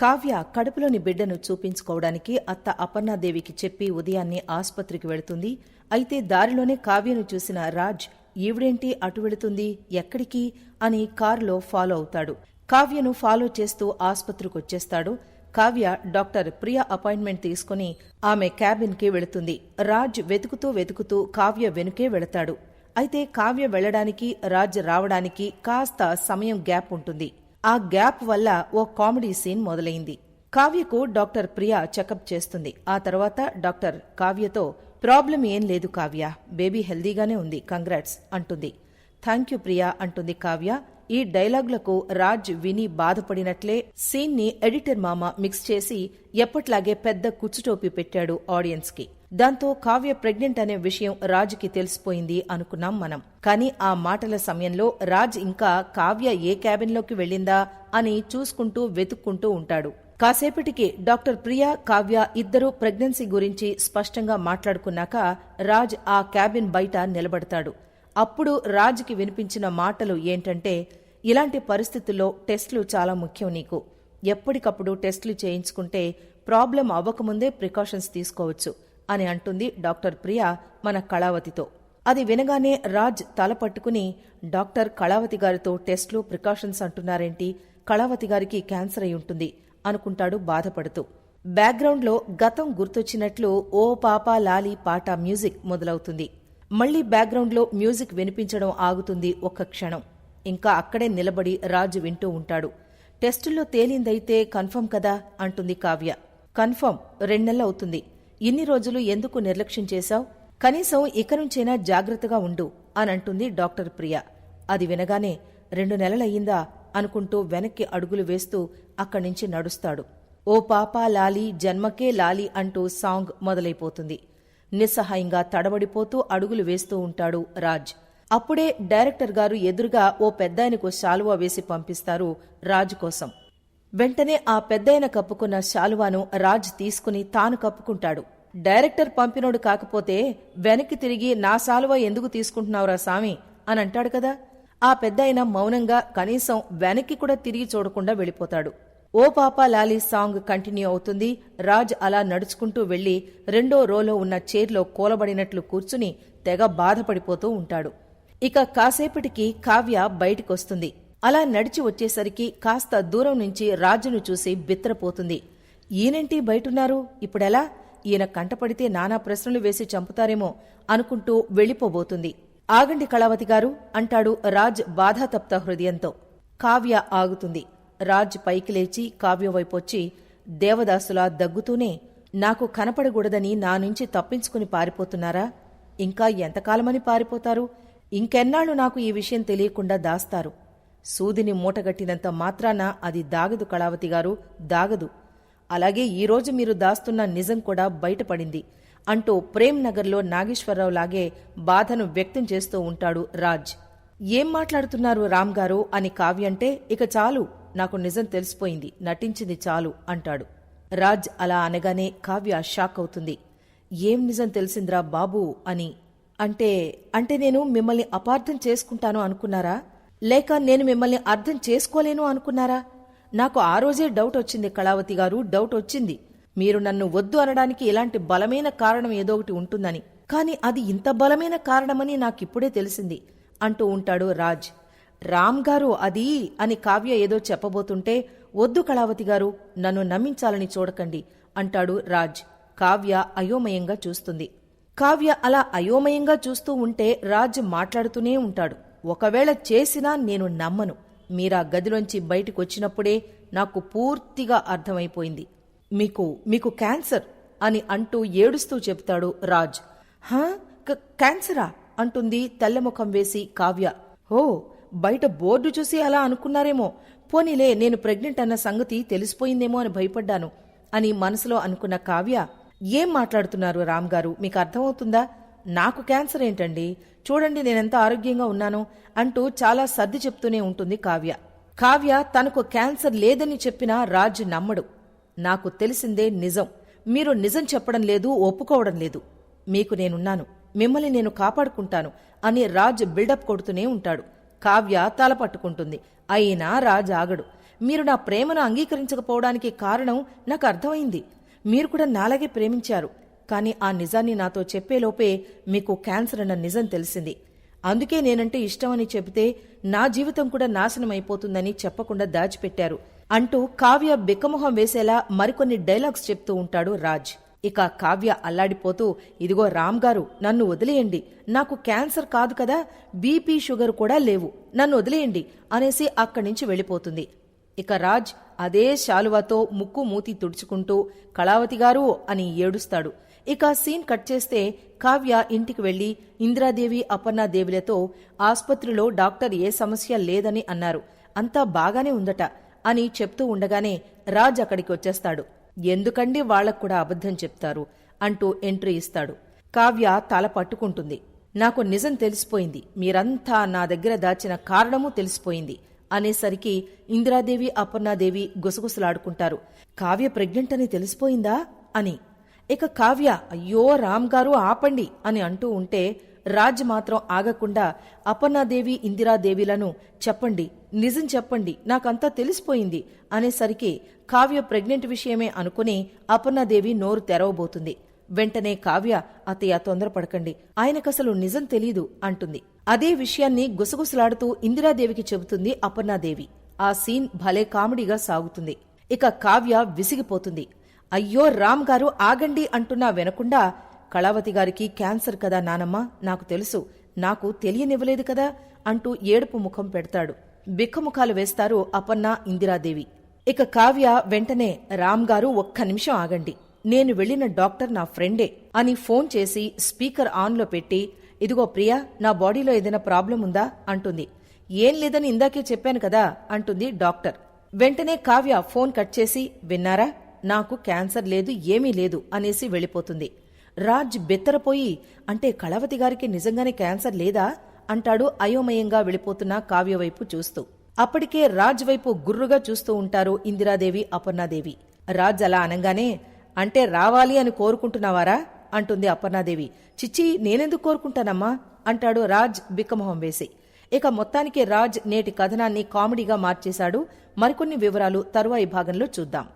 కావ్య కడుపులోని బిడ్డను చూపించుకోవడానికి అత్త అపర్ణాదేవికి చెప్పి ఉదయాన్నే ఆసుపత్రికి వెళుతుంది. అయితే దారిలోనే కావ్యను చూసిన రాజ్ ఈవిడేంటి అటు వెళుతుంది? ఎక్కడికి? అని కారులో ఫాలో అవుతాడు. కావ్యను ఫాలో చేస్తూ ఆసుపత్రికి వచ్చేస్తాడు కావ్య డాక్టర్ ప్రియ అపాయింట్మెంట్ తీసుకుని ఆమె క్యాబిన్కి వెళుతుంది. రాజ్ వెతుకుతూ వెతుకుతూ కావ్య వెనుకే వెళతాడు. అయితే కావ్య వెళ్ళడానికి రాజ్ రావడానికి కాస్త సమయం గ్యాప్ ఉంటుంది. ఆ గ్యాప్ వల్ల ఓ కామెడీ సీన్ మొదలైంది. కావ్యకు డాక్టర్ ప్రియ చెకప్ చేస్తుంది. ఆ తర్వాత డాక్టర్ కావ్యతో ప్రాబ్లం ఏం లేదు కావ్య. బేబీ హెల్దీగానే ఉంది. కంగ్రాట్స్ అంటుంది. థ్యాంక్ యూ ప్రియా అంటుంది కావ్య. ఈ డైలాగులకు రాజ్ విని బాధపడినట్లే సీన్ని ఎడిటర్ మామ మిక్స్ చేసి ఎప్పట్లాగే పెద్ద కుచ్చుటోపి పెట్టాడు ఆడియన్స్కి దాంతో కావ్య ప్రెగ్నెంట్ అనే విషయం రాజ్కి తెలిసిపోయింది అనుకున్నాం మనం. కానీ ఆ మాటల సమయంలో రాజ్ ఇంకా కావ్య ఏ క్యాబిన్లోకి వెళ్ళిందా అని చూసుకుంటూ వెతుక్కుంటూ ఉంటాడు. కాసేపటికి డాక్టర్ ప్రియా కావ్య ఇద్దరూ ప్రెగ్నెన్సీ గురించి స్పష్టంగా మాట్లాడుకున్నాక రాజ్ ఆ క్యాబిన్ బయట నిలబడతాడు. అప్పుడు రాజ్కి వినిపించిన మాటలు ఏంటంటే ఇలాంటి పరిస్థితుల్లో టెస్టులు చాలా ముఖ్యం నీకు. ఎప్పటికప్పుడు టెస్టులు చేయించుకుంటే ప్రాబ్లం అవ్వకముందే ప్రికాషన్స్ తీసుకోవచ్చు అని అంటుంది డాక్టర్ ప్రియా మన కళావతితో. అది వినగానే రాజ్ తల పట్టుకుని డాక్టర్ కళావతి గారితో టెస్ట్లు ప్రికాషన్స్ అంటున్నారేంటి? కళావతి గారికి క్యాన్సర్ అయి ఉంటుంది అనుకుంటాడు బాధపడుతూ. బ్యాక్గ్రౌండ్లో గతం గుర్తొచ్చినట్లు ఓ పాపా లాలి పాట మ్యూజిక్ మొదలవుతుంది. మళ్ళీ బ్యాక్గ్రౌండ్లో మ్యూజిక్ వినిపించడం ఆగుతుంది ఒక్క క్షణం. ఇంకా అక్కడే నిలబడి రాజు వింటూ ఉంటాడు. టెస్టుల్లో తేలిందైతే కన్ఫర్మ్ కదా అంటుంది కావ్య. కన్ఫర్మ్ అవుతుంది. ఇన్ని రోజులు ఎందుకు నిర్లక్ష్యం చేశావు? కనీసం ఇక నుంచైనా జాగ్రత్తగా ఉండు అని అంటుంది డాక్టర్ ప్రియ. అది వినగానే రెండు నెలలయ్యిందా అనుకుంటూ వెనక్కి అడుగులు వేస్తూ అక్కడి నుంచి నడుస్తాడు. ఓ పాపా లాలి జన్మకే లాలి అంటూ సాంగ్ మొదలైపోతుంది. నిస్సహాయంగా తడబడిపోతూ అడుగులు వేస్తూ ఉంటాడు రాజ్. అప్పుడే డైరెక్టర్ గారు ఎదురుగా ఓ పెద్దాయనకు శాలువా వేసి పంపిస్తారు రాజ్ కోసం. వెంటనే ఆ పెద్దయన కప్పుకున్న శాలువాను రాజ్ తీసుకుని తాను కప్పుకుంటాడు. డైరెక్టర్ పంపినోడు కాకపోతే వెనక్కి తిరిగి నా శాలువా ఎందుకు తీసుకుంటున్నావురా సామి? అని అంటాడు కదా. ఆ పెద్దయన మౌనంగా కనీసం వెనక్కి కూడా తిరిగి చూడకుండా వెళ్ళిపోతాడు. ఓ పాపా లాలీ సాంగ్ కంటిన్యూ అవుతుంది. రాజ్ అలా నడుచుకుంటూ వెళ్ళి రెండో రోలో ఉన్న చైర్లో కూలబడినట్లు కూర్చుని తెగ బాధపడిపోతూ ఉంటాడు. ఇక కాసేపటికి కావ్య బయటికొస్తుంది. అలా నడిచి వచ్చేసరికి కాస్త దూరం నుంచి రాజును చూసి బిత్తరపోతుంది ఈయనేంటి బయటున్నారు? ఇప్పుడెలా? ఈయన కంటపడితే నానా ప్రశ్నలు వేసి చంపుతారేమో అనుకుంటూ వెళ్ళిపోబోతుంది ఆగండి కళావతి గారు అంటాడు రాజ్ బాధాతప్త హృదయంతో. కావ్య ఆగుతుంది. రాజ్ పైకి లేచి కావ్యవైపొచ్చి దేవదాసులా దగ్గుతూనే నాకు కనపడకూడదని నా నుంచి తప్పించుకుని పారిపోతున్నారా? ఇంకా ఎంతకాలమని పారిపోతారు? ఇంకెన్నాళ్ళు నాకు ఈ విషయం తెలియకుండా దాస్తారు. సూదిని మూటగట్టినంత మాత్రాన అది దాగదు కళావతి గారు దాగదు. అలాగే ఈరోజు మీరు దాస్తున్న నిజం కూడా బయటపడింది. అంటూ ప్రేమ్ నగర్లో నాగేశ్వరరావు లాగే బాధను వ్యక్తం చేస్తూ ఉంటాడు రాజ్. ఏం మాట్లాడుతున్నారు రామ్ గారు? అని కావ్యంటే ఇక చాలు. నాకు నిజం తెలిసిపోయింది నటించింది చాలు అంటాడు. రాజ్ అలా అనగానే కావ్య షాక్ అవుతుంది. ఏం నిజం తెలిసిందిరా బాబూ అని. అంటే అంటే నేను మిమ్మల్ని అపార్థం చేసుకుంటాను అనుకున్నారా? లేక నేను మిమ్మల్ని అర్థం చేసుకోలేను అనుకున్నారా? నాకు ఆ రోజే డౌట్ వచ్చింది కళావతి గారు డౌట్ వచ్చింది. మీరు నన్ను వద్దు అనడానికి ఇలాంటి బలమైన కారణం ఏదో ఒకటి ఉంటుందని. కాని అది ఇంత బలమైన కారణమని నాకిప్పుడే తెలిసింది అంటూ ఉంటాడు రాజ్. రామ్ గారు అది అని కావ్య ఏదో చెప్పబోతుంటే వద్దు కళావతి గారు నన్ను నమ్మించాలని చూడకండి అంటాడు రాజ్. కావ్య అయోమయంగా చూస్తుంది. కావ్య అలా అయోమయంగా చూస్తూ ఉంటే రాజ్ మాట్లాడుతూనే ఉంటాడు. ఒకవేళ చేసినా నేను నమ్మను. మీరా గదిలోంచి బయటికొచ్చినప్పుడే నాకు పూర్తిగా అర్థమైపోయింది. మీకు మీకు క్యాన్సర్ అని అంటూ ఏడుస్తూ చెప్తాడు రాజ్. హా? క- క్యాన్సరా? అంటుంది తెల్లముఖం వేసి కావ్య. ఓ బయట బోర్డు చూసి అలా అనుకున్నారేమో. పోనీలే నేను ప్రెగ్నెంట్ అన్న సంగతి తెలిసిపోయిందేమో అని భయపడ్డాను అని మనసులో అనుకున్న కావ్య ఏం మాట్లాడుతున్నారు రామ్ గారు? మీకు అర్థమవుతుందా? నాకు క్యాన్సర్ ఏంటండి? చూడండి నేనెంత ఆరోగ్యంగా ఉన్నాను అంటూ చాలా సర్ది చెప్తూనే ఉంటుంది కావ్య. కావ్య తనకు క్యాన్సర్ లేదని చెప్పినా రాజ్ నమ్మడు. నాకు తెలిసిందే నిజం. మీరు నిజం చెప్పడం లేదు ఒప్పుకోవడం లేదు. మీకు నేనున్నాను. మిమ్మల్ని నేను కాపాడుకుంటాను అని రాజ్ బిల్డప్ కొడుతూనే ఉంటాడు. కావ్య తలపట్టుకుంటుంది అయినా రాజ్ ఆగడు. మీరు నా ప్రేమను అంగీకరించకపోవడానికి కారణం నాకు అర్థమైంది. మీరు కూడా నాలాగే ప్రేమించారు. కానీ ఆ నిజాన్ని నాతో చెప్పేలోపే మీకు క్యాన్సర్ అన్న నిజం తెలిసింది. అందుకే నేనంటే ఇష్టమని చెబితే నా జీవితం కూడా నాశనం అయిపోతుందని చెప్పకుండా దాచిపెట్టారు. అంటూ కావ్య బిక్కమొహం వేసేలా మరికొన్ని డైలాగ్స్ చెప్తూ ఉంటాడు రాజ్. ఇక కావ్య అల్లాడిపోతూ ఇదిగో రామ్ గారు నన్ను వదిలేయండి. నాకు క్యాన్సర్ కాదు కదా బీపీ షుగర్ కూడా లేవు. నన్ను వదిలేయండి అనేసి అక్కడి నుంచి వెళ్ళిపోతుంది. ఇక రాజ్ అదే శాలువాతో ముక్కు మూతి తుడుచుకుంటూ కళావతి గారు అని ఏడుస్తాడు. ఇక సీన్ కట్ చేస్తే కావ్య ఇంటికి వెళ్ళి ఇందిరాదేవి అపర్ణాదేవిలతో ఆస్పత్రిలో డాక్టర్ ఏ సమస్య లేదని అన్నారు. అంతా బాగానే ఉందట అని చెప్తూ ఉండగానే రాజ్ అక్కడికి వచ్చేస్తాడు. ఎందుకండి వాళ్ళకు కూడా అబద్ధం చెప్తారు? అంటూ ఎంట్రీ ఇస్తాడు. కావ్య తల పట్టుకుంటుంది. నాకు నిజం తెలిసిపోయింది. మీరంతా నా దగ్గర దాచిన కారణమూ తెలిసిపోయింది అనేసరికి ఇందిరాదేవి అపర్ణాదేవి గుసగుసలాడుకుంటారు. కావ్య ప్రెగ్నెంట్ అని తెలిసిపోయిందా? అని. ఇక కావ్య అయ్యో రామ్ గారు ఆపండి అని అంటూ ఉంటే రాజ్ మాత్రం ఆగకుండా అపర్ణాదేవి ఇందిరాదేవిలను చెప్పండి నిజం చెప్పండి నాకంతా తెలిసిపోయింది అనేసరికి కావ్య ప్రెగ్నెంట్ విషయమే అనుకుని అపర్ణాదేవి నోరు తెరవబోతుంది. వెంటనే కావ్య అతయ్య తొందరపడకండి ఆయనకసలు నిజం తెలీదు అంటుంది. అదే విషయాన్ని గుసగుసలాడుతూ ఇందిరాదేవికి చెబుతుంది అపర్ణాదేవి. ఆ సీన్ భలే కామెడీగా సాగుతుంది. ఇక కావ్య విసిగిపోతుంది. అయ్యో రామ్ గారు ఆగండి అంటున్నా వినకుండా కళావతి గారికి క్యాన్సర్ కదా నానమ్మ నాకు తెలుసు. నాకు తెలియనివ్వలేదు కదా అంటూ ఏడుపు ముఖం పెడతాడు. బిక్కముఖాలు వేస్తారు అపర్ణ ఇందిరాదేవి. ఇక కావ్య వెంటనే రామ్ గారు ఒక్క నిమిషం ఆగండి. నేను వెళ్ళిన డాక్టర్ నా ఫ్రెండే అని ఫోన్ చేసి స్పీకర్ ఆన్లో పెట్టి ఇదిగో ప్రియా నా బాడీలో ఏదైనా ప్రాబ్లం ఉందా? అంటుంది. ఏం లేదని ఇందాకే చెప్పాను కదా అంటుంది డాక్టర్. వెంటనే కావ్య ఫోన్ కట్ చేసి విన్నారా? నాకు క్యాన్సర్ లేదు ఏమీ లేదు అనేసి వెళ్ళిపోతుంది. రాజ్ బెత్తరపోయి అంటే కళవతి గారికి నిజంగానే క్యాన్సర్ లేదా? అంటాడు అయోమయంగా వెళ్ళిపోతున్న కావ్య వైపు చూస్తూ. అప్పటికే రాజ్ వైపు గుర్రుగా చూస్తూ ఉంటారు ఇందిరాదేవి అపర్ణాదేవి. రాజ్ అలా అనగానే అంటే రావాలి అని కోరుకుంటున్నావారా? అంటుంది అపర్ణాదేవి. చిచ్చి నేనెందుకు కోరుకుంటానమ్మా? అంటాడు రాజ్ బిక్కమొహం వేసి. ఇక మొత్తానికి రాజ్ నేటి కథనాన్ని కామెడీగా మార్చేశాడు. మరికొన్ని వివరాలు తరువాయి భాగంలో చూద్దాం.